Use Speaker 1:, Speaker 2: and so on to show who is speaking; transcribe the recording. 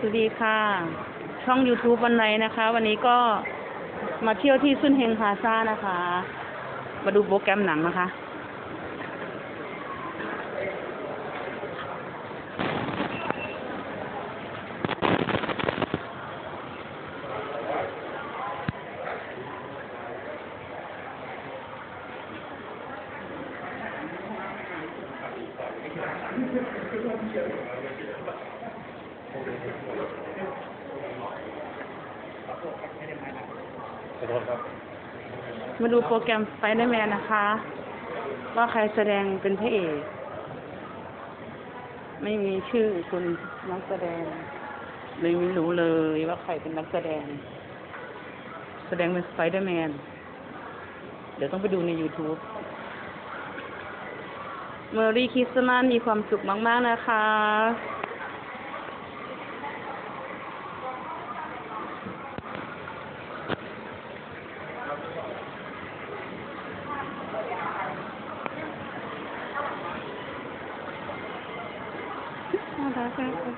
Speaker 1: สวัสดีค่ะ ช่อง YouTube วันไหนนะคะ วันนี้ก็มาเที่ยวที่ซุนเฮงพาซ่านะคะ มาดูโปรแกรมหนังนะคะ
Speaker 2: ขอโทษครับ
Speaker 1: มาดูโปรแกรมไฟเดอร์แมนนะคะ ว่าใครแสดงเป็นพระเอก ไม่มีชื่อคุณนักแสดง เลยไม่รู้เลยว่าใครเป็นนักแสดง แสดงเป็นไฟเดอร์แมน เดี๋ยวต้องไปดูใน YouTube เมอรี่คริสต์มาสมีความสุขมาก ๆ นะคะ 那咋下去